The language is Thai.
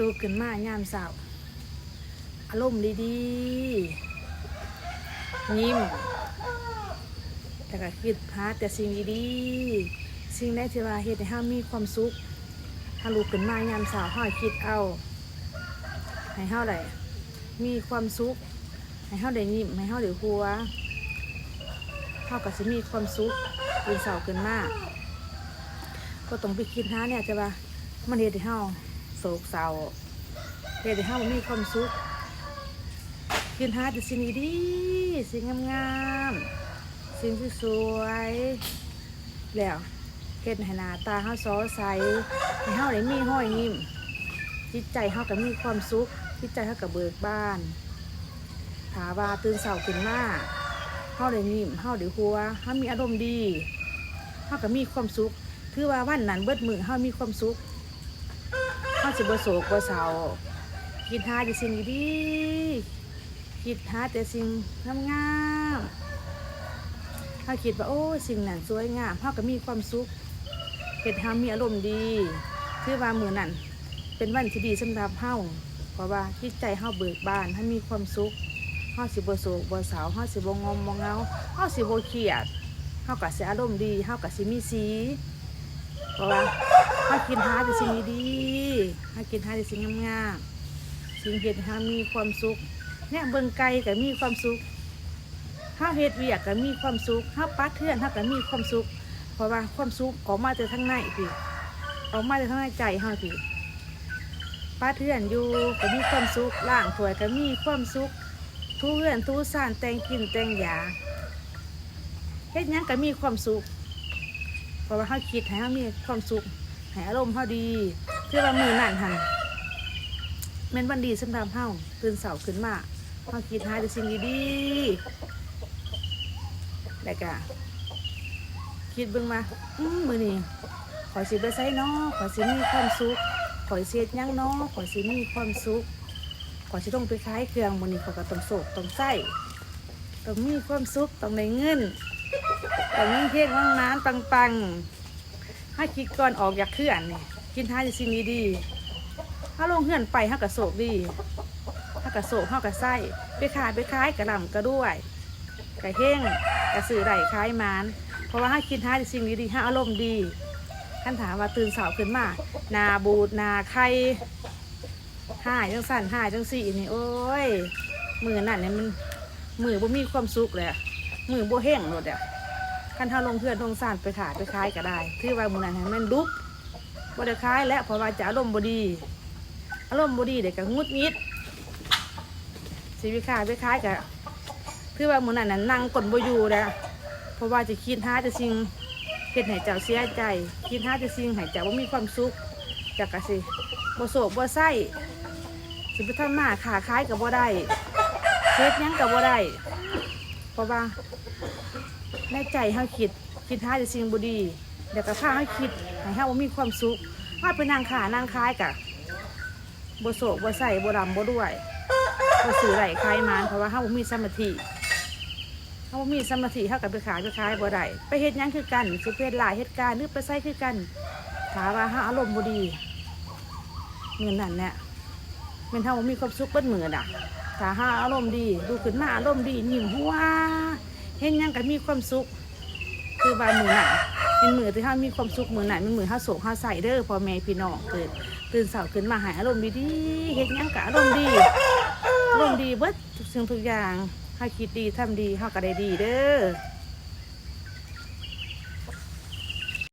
ดูขึ้นมายามสาร์อารมณ์ดีๆยิ้มแต่ก็คิดหาแต่สิ่งดีๆสิ่งใดที่ว่าเฮ็ดให้เฮามีความสุขถ้าลุกขึ้นมายามสาร์เฮาคิดเอาให้เฮาได้มีความสุขให้เฮาได้ยิ้มให้เฮาได้หัวเฮาก็สิมีความสุขตื่นเสาร์ขึ้นมาก็ต้องไปคิดหาเนี่ยจะว่ามันเฮ็ดให้เฮา โศกเศร้าเฮ็ดให้เฮามีความสุขคิดหาแต่สิ่งดีๆสิ่งงามๆสิ่งที่สวยแล้วเฮ็ดให้หน้าตาเฮาสอใสให้เฮาได้มีห้อยยิ้มจิตใจเฮาก็มีความสุขจิตใจเฮาก็เบิกบานถาว่าตื่นเสาขึ้นมาเฮาได้ยิ้มเฮาได้หัวเฮามีอารมณ์ดีเฮาก็มีความสุขถือว่าวันนั้นเบิดมือเฮามีความสุข เฮาสิบ่โศกบ่เศร้าคิดหาแต่สิ่งดีๆคิดหาแต่สิ่งงามๆเฮาคิดว่าโอ้สิ่งนั้นสวยงามเฮาก็มีความสุขเฮ็ดให้เฮามีอารมณ์ดีถือว่ามื้อนั้นเป็นวันที่ดีสำหรับเฮาเพราะว่าจิตใจเฮาเบิกบานเฮามีความสุขเฮาสิบ่โศกบ่เศร้าเฮาสิบ่งมบ่เงาเฮาสิบ่เครียดเฮาก็สิอารมณ์ดีเฮาก็สิมีสี เพราะว่าถ้ากินหาแต่สิ่งดีๆถ้ากินหาแต่สิ่งงามๆสิ่งเห็ดห้มีความสุขเนี่ยเบิ่งไก่ก็มีความสุขถ้าเฮ็ดเวียกก็มีความสุขถ้าปัดเทือนถ้าก็มีความสุข เพราะว่าความสุขออกมาจากข้างในพี่ออกมาจากข้างในใจเฮาพี่ปัดเทือนอยู่ก็มีความสุขล่างถวยก็มีความสุขทูเรือนทูซ่านแต่งกินแต่งยาเฮ็ดหยังก็มีความสุข ราะว่าเขาคิดให้เขามีความสุขให้อารมณ์เขาดีคือว่ามือนั่นหันแม่นวันดีสำหรับเฮาตื่นเสาขึ้นมาเขาคิดหาแต่สิ่งดีๆแล้วก็คิดเบิ่งมาอืมมือนี้ขอยสิไปใส่นาะขอยสิมีความสุขขอยเสียดยังนาะขอยสิมีความสุขขอยสิต้องไปขายเครื่องมือนี้ขอยก็ต้องโศกต้องใส่ต้องมีความสุขต้องได้เงิน แต่ยิ่งเทศว่างน้ำปังปังๆถ้าคิดก่อนออกอยากเคลื่อนนี่กินท้ายจะสิ่งดีๆถ้าลงเหือนไปห้ากระโศกดีห้ากระโศกห้ากระไส้ไปขายไปขายกระหล่ำกระด้วยกระเฮ้งกระสือไหลคล้ายมานเพราะว่าห้าคิดท้ายจะสิ่งดีๆห้าอารมณ์ดีท่านถามว่าตื่นเสาขึ้นมานาบูดนาไข่ห้ายจังสั่นห้ายจังสี่นี่โอ้ยมือนั่นเนี่ยมันมือบ่มีความสุขเลยมือโบแห้งหมดอะ คันเท่าลงเพื่อนลงสานไปขายไปขายก็ได้ถือว่ามือนั้นให้มันดุบบ่ได้ขายแล้วเพราะว่าจะอารมณ์บดี อารมณ์บดีเด็กก็งุดงิดสิไปขายไปขายก็ถือว่ามือนั้นน่ะนั่งกดบอยู่แล้วเพราะว่าจะคิดหาจะสิ่งเฮ็ดให้เจ้าเสียใจคิดหาจะสิ่งให้เจ้าบ่มีความสุขจากกะสิบ่โศกบ่ไส้สิไปทำมาขาขายก็บ่ได้เฮ็ดยังก็บ่ได้เพราะว่า ในใจเฮาคิดคิดหาแต่สิ่งบ่ดีเดี๋ยวก็พาเฮาคิดให้เฮาบ่มีความสุขว่าไปนางขานางคายกะบ่โศกบ่ใส่บ่ดำบ่ด้วยบ่สื่อไหลคลายมานเพราะว่าเฮาบ่มีสมาธิเฮาบ่มีสมาธิเฮาก็ไปขายไปขายบ่ได้ไปเฮ็ดหยังคือกันสิเฮ็ดหลายเหตุการณ์หรือไปใส่คือกันถามว่าเฮาอารมณ์บ่ดีเงินนั่นแหละแม่นเฮาบ่มีความสุขเบิดมื้อน่ะถ้าหาอารมณ์ดีดูขึ้นมาอารมณ์ดียิ้มหัว เห็นหยังก็มีความสุข คือว่ามือหนัเป็นมือที่ห้ามีความสุขมือหนัเป็นมือห้าโศกห้าใส่เด้อพ่อแม่พี่น้องเกิดตื่นเสาขึ้นมาหายอารมณ์ดีๆเห็นยังก็อารมณ์ดีอารมณ์ดีเบิดทุกสิ่งทุกอย่างห้าคิดดีทำดีห้าก็ได้ดีเด้อ